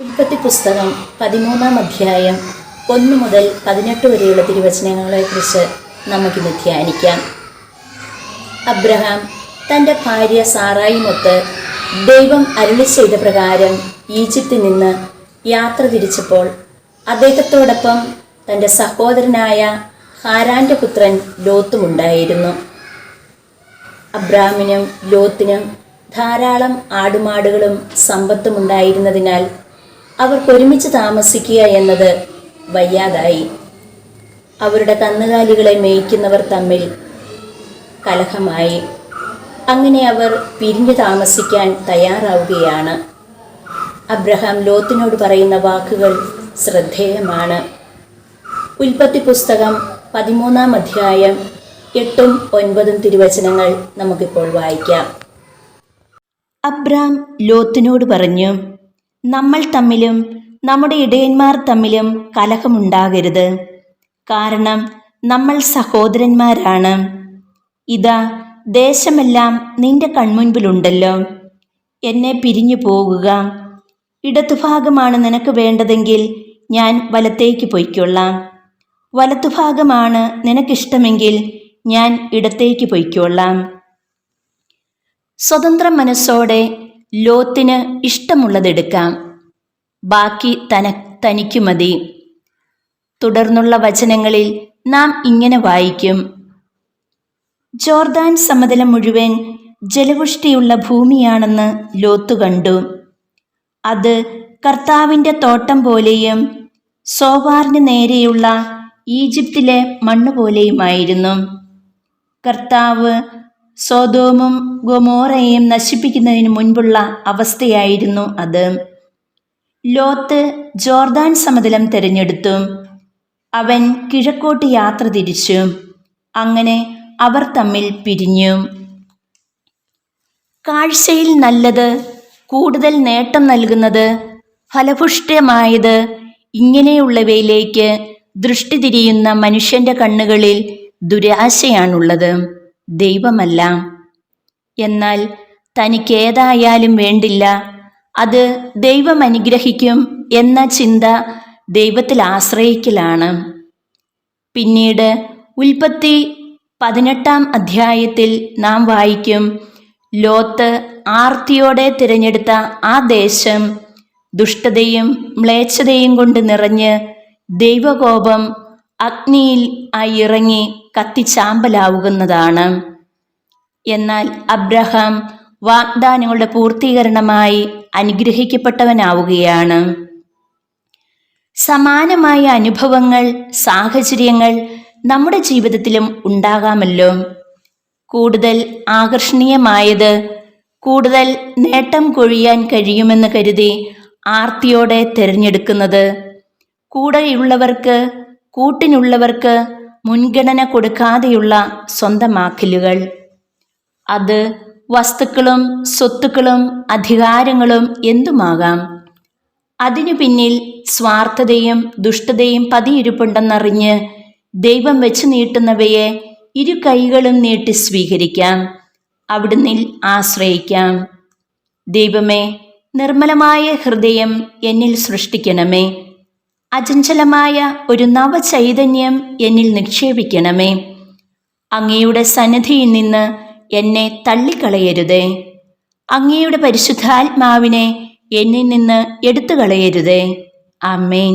ഉൽപ്പത്തി പുസ്തകം പതിമൂന്നാം അധ്യായം ഒന്ന് മുതൽ പതിനെട്ട് വരെയുള്ള തിരുവചനങ്ങളെക്കുറിച്ച് നമുക്കിന്ന് ധ്യാനിക്കാം. അബ്രഹാം തന്റെ ഭാര്യ സാറായിമൊത്ത് ദൈവം അരുളി ചെയ്ത പ്രകാരം ഈജിപ്തിൽ നിന്ന് യാത്ര തിരിച്ചപ്പോൾ അദ്ദേഹത്തോടൊപ്പം തന്റെ സഹോദരനായ ഹാരാന്റെ പുത്രൻ ലോത്തുമുണ്ടായിരുന്നു അബ്രാമിനും ലോത്തിനും ധാരാളം ആടുമാടുകളും സമ്പത്തും ഉണ്ടായിരുന്നതിനാൽ അവർക്ക് ഒരുമിച്ച് താമസിക്കുക എന്നത് വയ്യാതായി. അവരുടെ കന്നുകാലികളെ മേയ്ക്കുന്നവർ തമ്മിൽ കലഹമായി. അങ്ങനെ അവർ പിരിഞ്ഞു താമസിക്കാൻ തയ്യാറാവുകയാണ്. അബ്രഹാം ലോത്തിനോട് പറയുന്ന വാക്കുകൾ ശ്രദ്ധേയമാണ്. ഉൽപ്പത്തി പുസ്തകം പതിമൂന്നാം അധ്യായം എട്ടും ഒൻപതും തിരുവചനങ്ങൾ നമുക്കിപ്പോൾ വായിക്കാം. അബ്രാം ലോത്തിനോട് പറഞ്ഞു നമ്മൾ തമ്മിലും നമ്മുടെ ഇടയന്മാർ തമ്മിലും കലഹമുണ്ടാകരുത്. കാരണം നമ്മൾ സഹോദരന്മാരാണ്. ഇതാ ദേശമെല്ലാം നിന്റെ കൺമുൻപിലുണ്ടല്ലോ. എന്നെ പിരിഞ്ഞു പോകുക. ഇടത്തുഭാഗമാണ് നിനക്ക് വേണ്ടതെങ്കിൽ ഞാൻ വലത്തേക്ക് പൊയ്ക്കൊള്ളാം. വലത്തുഭാഗമാണ് നിനക്കിഷ്ടമെങ്കിൽ ഞാൻ ഇടത്തേക്ക് പൊയ്ക്കൊള്ളാം. സ്വതന്ത്ര മനസ്സോടെ ലോത്തിന് ഇഷ്ടമുള്ളതെടുക്കാം. ബാക്കി തന തനിക്കു മതി. തുടർന്നുള്ള വചനങ്ങളിൽ നാം ഇങ്ങനെ വായിക്കും. ജോർദാൻ സമതലം മുഴുവൻ ജലപുഷ്ടിയുള്ള ഭൂമിയാണെന്ന് ലോത്ത് കണ്ടു. അത് കർത്താവിന്റെ തോട്ടം പോലെയും സോവാറിന് നേരെയുള്ള ഈജിപ്തിലെ മണ്ണ് പോലെയുമായിരുന്നു കർത്താവ് സോതോമും ഗൊമോറയും നശിപ്പിക്കുന്നതിന് മുൻപുള്ള അവസ്ഥയായിരുന്നു അത്. ലോത്ത് ജോർദാൻ സമതലം തിരഞ്ഞെടുത്തു. അവൻ കിഴക്കോട്ട് യാത്ര തിരിച്ചു. അങ്ങനെ അവർ തമ്മിൽ പിരിഞ്ഞു. കാഴ്ചയിൽ നല്ലത് കൂടുതൽ നേട്ടം നൽകുന്നത് ഫലപുഷ്ടമായത് ഇങ്ങനെയുള്ളവയിലേക്ക് ദൃഷ്ടി തിരിയുന്ന മനുഷ്യന്റെ കണ്ണുകളിൽ ദുരാശയാണുള്ളത്. ദൈവമല്ല. എന്നാൽ തനിക്കേതായാലും വേണ്ടില്ല. അത് ദൈവം അനുഗ്രഹിക്കും എന്ന ചിന്ത ദൈവത്തിൽ ആശ്രയിക്കലാണ്. പിന്നീട് ഉൽപ്പത്തി പതിനെട്ടാം അധ്യായത്തിൽ നാം വായിക്കും ലോത്ത് ആർത്തിയോടെ തിരഞ്ഞെടുത്ത ആ ദേശം ദുഷ്ടതയും മ്ലേച്ഛതയും കൊണ്ട് നിറഞ്ഞ് ദൈവകോപം അഗ്നിയിൽ ആയി ഇറങ്ങി കത്തിച്ചാമ്പലാവുന്നതാണ് എന്നാൽ അബ്രഹാം വാഗ്ദാനങ്ങളുടെ പൂർത്തീകരണമായി അനുഗ്രഹിക്കപ്പെട്ടവനാവുകയാണ്. സമാനമായ അനുഭവങ്ങൾ സാഹചര്യങ്ങൾ നമ്മുടെ ജീവിതത്തിലും ഉണ്ടാകാമല്ലോ. കൂടുതൽ ആകർഷണീയമായത് കൂടുതൽ നേട്ടം കൊഴിയാൻ കഴിയുമെന്ന് കരുതി ആർത്തിയോടെ തിരഞ്ഞെടുക്കുന്നത്. കൂടെയുള്ളവർക്ക് കൂട്ടിനുള്ളവർക്ക് മുൻഗണന കൊടുക്കാതെയുള്ള സ്വന്തമാക്കലുകൾ. അത് വസ്തുക്കളും സ്വത്തുക്കളും അധികാരങ്ങളും എന്തുമാകാം? അതിനു പിന്നിൽ സ്വാർത്ഥതയും ദുഷ്ടതയും പതിയിരുപ്പുണ്ടെന്നറിഞ്ഞ് ദൈവം വെച്ച് നീട്ടുന്നവയെ ഇരു കൈകളും നീട്ടി സ്വീകരിക്കാം. അവിടുന്നിൽ ആശ്രയിക്കാം. ദൈവമേ നിർമ്മലമായ ഹൃദയം എന്നിൽ സൃഷ്ടിക്കണമേ. അചഞ്ചലമായ ഒരു നവചൈതന്യം എന്നിൽ നിക്ഷേപിക്കണമേ. അങ്ങയുടെ സന്നിധിയിൽ നിന്ന് എന്നെ തള്ളിക്കളയരുതേ. അങ്ങയുടെ പരിശുദ്ധാത്മാവിനെ എന്നിൽ നിന്ന് എടുത്തു കളയരുതേ അമ്മേൻ